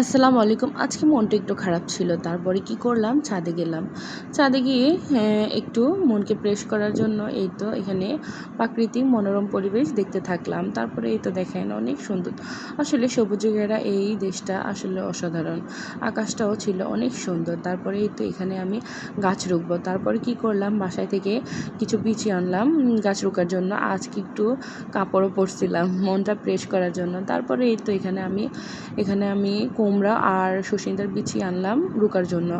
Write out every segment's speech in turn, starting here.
আসসালামু আলাইকুম। আজকে মনটা একটু খারাপ ছিল তারপরে কি করলাম? ছাদে গেলাম। ছাদে গিয়ে হ্যাঁ, একটু মনকে ফ্রেশ করার জন্য এই তো এখানে প্রাকৃতিক মনোরম পরিবেশ দেখতে থাকলাম। তারপরে এই তো দেখেন অনেক সুন্দর। আসলে সবুজে ঘেরা এই দেশটা আসলে অসাধারণ। আকাশটাও ছিল অনেক সুন্দর। তারপরে এই তো এখানে আমি গাছ রুখবো। তারপরে কি করলাম? বাসায় থেকে কিছু বিচি আনলাম। গাছ রোকার জন্য আজকে একটু কাপড়ও পরছিলাম মনটা ফ্রেশ করার জন্য। তারপরে এই তো এখানে আমি এখানে আমি কুমড়া আর সসিন্দার বিচি আনলাম রোকার জন্য।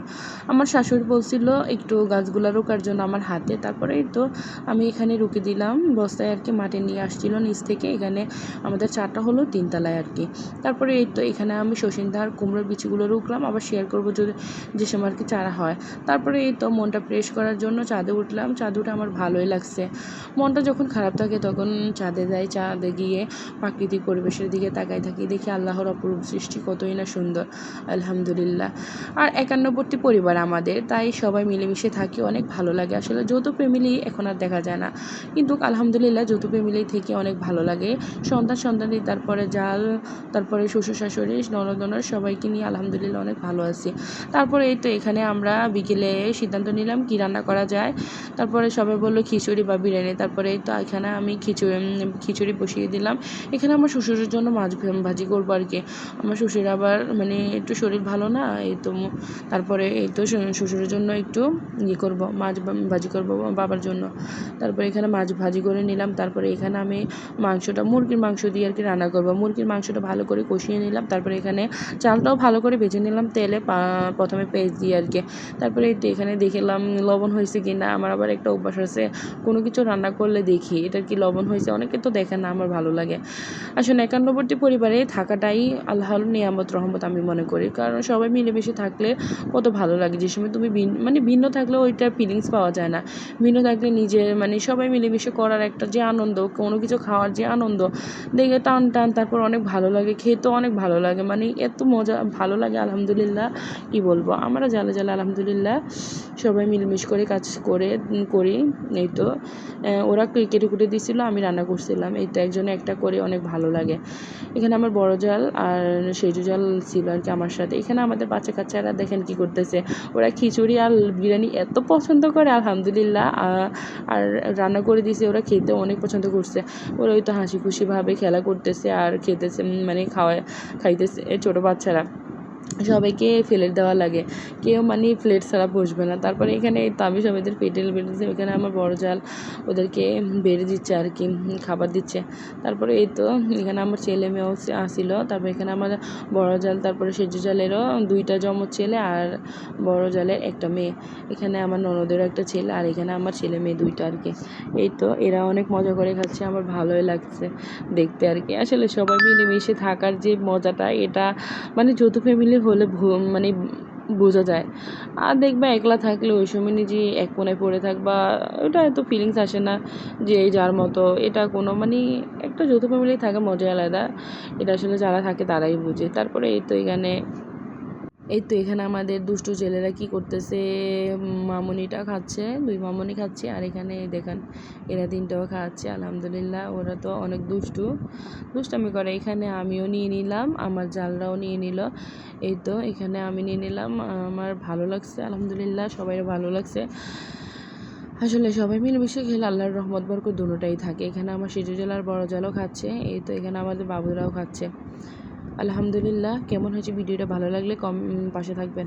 আমার শাশুড়ি বলছিল, একটু গাছগুলা রোকার জন্য আমার হাতে। তারপরে তো আমি এখানে রুকে দিলাম। বস্তায় আর কি মাটি নিয়ে আসছিল নিচ থেকে। এখানে আমাদের চারটা হলো তিনতলায় আর কি। তারপরে এই তো এখানে আমি সসিন্দার কুমড়োর বিচিগুলো রুকলাম। আবার শেয়ার করব যদি যে সময় আর কি চারা হয়। তারপরে এই তো মনটা ফ্রেশ করার জন্য চাঁদে উঠলাম। চাঁদ উঠে আমার ভালোই লাগছে। মনটা যখন খারাপ থাকে তখন চাঁদে যাই। চাঁদে গিয়ে প্রাকৃতিক পরিবেশের দিকে তাকাই থাকি। দেখি আল্লাহর অপরূপ সৃষ্টি কতই না সুন্দর, আলহামদুলিল্লাহ। আর একান্নবর্তী পরিবার আমাদের, তাই সবাই মিলেমিশে থাকি, অনেক ভালো লাগে। আসলে যৌথ ফ্যামিলি এখন আর দেখা যায় না। কিন্তু আলহামদুলিল্লাহ যৌথ ফ্যামিলি থেকে অনেক ভালো লাগে। সন্তান সন্তানি, তারপরে জাল, তারপরে শ্বশুর শাশুড়ি ননদনার সবাইকে নিয়ে আলহামদুলিল্লাহ অনেক ভালো আছি। তারপরে এই তো এখানে আমরা বিকেলে সিদ্ধান্ত নিলাম কী রান্না করা যায়। তারপরে সবাই বলল খিচুড়ি বা বিরিয়ানি। তারপরে এই তো এখানে আমি খিচুড়ি খিচুড়ি বসিয়ে দিলাম। এখানে আমার শ্বশুরের জন্য মাছ ভাজি করব আর কি। আমার শ্বশুর আবার মানে একটু শরীর ভালো না, এই তো তারপরে এই তো শ্বশুরের জন্য একটু ইয়ে করব, মাছ ভাজি করব বাবার জন্য। তারপরে এখানে মাছ ভাজি করে নিলাম, তারপরে এখানে আমি মাংসটা, মুরগির মাংস দিয়ে আর কি রান্না করব। মুরগির মাংসটা ভালো করে কষিয়ে নিলাম, তারপরে এখানে চালটাও ভালো করে ভেজে নিলাম, তেলে প্রথমে পেঁয়াজ দিয়ে আর কি। তারপরে এই তো এখানে দেখলাম লবণ হয়েছে কি না, আমার আবার একটা অভ্যাস আছে, কোনো কিছু রান্না করলে দেখি এটার কি লবণ হয়েছে, অনেকে তো দেখে না, আমার ভালো লাগে। আসলে একান্নবর্তী পরিবারে থাকাটাই আল্লাহর নিয়ামত রহমত আমি মনে করি। কারণ সবাই মিলেমিশে থাকলে কত ভালো লাগে। যে সময় তুমি ভিন- মানে ভিন্ন থাকলে ওইটার ফিলিংস পাওয়া যায় না। ভিন্ন থাকলে নিজে মানে সবাই মিলেমিশে করার একটা যে আনন্দ, কোনো কিছু খাওয়ার যে আনন্দ দেখে টান টান, তারপর অনেক ভালো লাগে, খেতেও অনেক ভালো লাগে। মানে এত মজা, ভালো লাগে আলহামদুলিল্লাহ। কি বলব? আমরা জ্বালা জ্বালা আলহামদুলিল্লাহ সবাই মিলেমিশে করে কাজ করে করি। এই তো ওরা কেটে কুটে দিছিল, আমি রান্না করছিলাম। এই তো একজনে একটা করে অনেক ভালো লাগে। এখানে আমার বড় জাল আর সেজু জাল ছিল আর কি আমার সাথে। এখানে আমাদের বাচ্চা কাচ্চারা দেখেন কি করতেছে? ওরা খিচুড়ি আর বিরিয়ানি এত পছন্দ করে, আলহামদুলিল্লাহ আর রান্না করে দিয়েছে। ওরা খেতে অনেক পছন্দ করছে। ওরা ওই তো হাসি খুশিভাবে খেলা করতেছে আর খেতেছে মানে খাওয়ায়, খাইতেছে ছোটো বাচ্চারা। সবাইকে প্লেট দেওয়া লাগে। কেউ মানে প্লেট ছাড়া বসবে না। তারপরে এখানে তাবি সবাইদের পেটেল বেড়েছে এখানে আমার বড় জাল ওদেরকে বেড়ে দিচ্ছে আর কি, খাবার দিচ্ছে। তারপরে এই তো এখানে আমার ছেলে মেয়েও আসিল। তারপরে এখানে আমার বড় জাল, তারপরে সেজু জালেরও দুইটা জমজ ছেলে আর বড় জালের একটা মেয়ে। এখানে আমার ননদেরও একটা ছেলে আর এখানে আমার ছেলে মেয়ে দুইটা আর কি। এই তো এরা অনেক মজা করে খাচ্ছে। আমার ভালোই লাগছে দেখতে আর কি। আসলে সবাই মিলেমিশে থাকার যে মজাটা, এটা মানে যৌথ ফ্যামিলি হলে মানে বোঝা যায়। আর দেখবা একলা থাকলে ওই সময় নিজে এক কোনায় পড়ে থাকবা ওটা এত ফিলিংস আসে না যে যার মতো, এটা কোনো মানে একটা যৌথ ফ্যামিলি থাকা মজা আলাদা। এটা আসলে যারা থাকে তারাই বুঝে। তারপরে এই তো এখানে এই তো এখানে আমাদের দুষ্টু ছেলেরা কি করতেছে? মামুনিটা খাচ্ছে, দুই মামনি খাচ্ছে, আর এখানে দেখেন, এরা তিনটাও খাচ্ছে, আলহামদুলিল্লাহ, ওরা তো অনেক দুষ্টু। দুষ্টামি করে, এখানে আমিও নিয়ে নিলাম, আমার জালরাও নিয়ে নিল। এই তো এখানে আমি নিয়ে নিলাম, আমার ভালো লাগছে, আলহামদুলিল্লাহ সবাই ভালো লাগছে। আসলে সবাই মিলেমিশে খেলে, আল্লাহর রহমত বরকত দুটোটাই থাকে। এখানে আমার সিজু জেলার বড় জালও খাচ্ছে, এই তো এখানে আমাদের বাবুরাও খাচ্ছে। আলহামদুলিল্লাহ। কেমন হয়েছে ভিডিওটা? ভালো লাগলে কম পাশে থাকবেন।